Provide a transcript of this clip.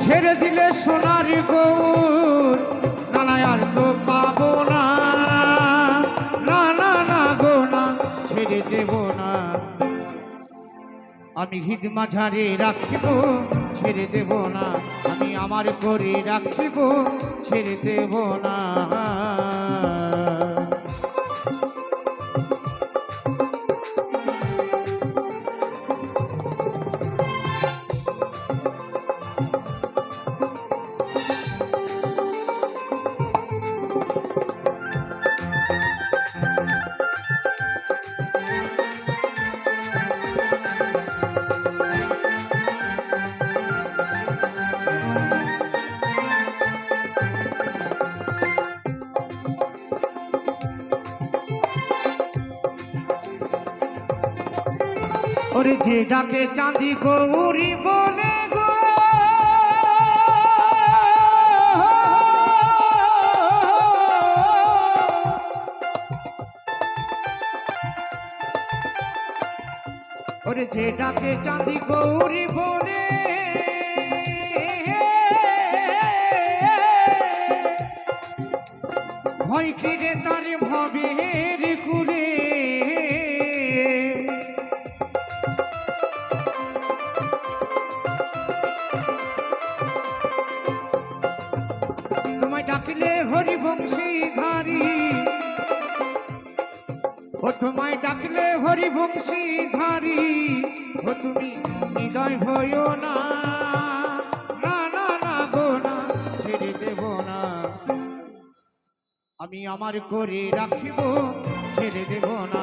ছেড়ে দিলে সোনার গৌর। না না, আর তো পাবো না। না না না গো, না, ছেড়ে দেব না। আমি হিদ মাঝারে রাখিব, ছেড়ে দেব না। আমি আমার করে রাখিব, ছেড়ে দেব না। যে ডাকে চাঁদি গৌরি বলে যে ডাকে চাঁদি গৌরি বলে। ভয় কিরে তার ভবের ও তোমায় ডাকলে হরি বংশী ধারি ও তুমি হৃদয় ভয়ো না না না, ছেড়ে দেব না। আমি আমার করে রাখিব, ছেড়ে দেব না।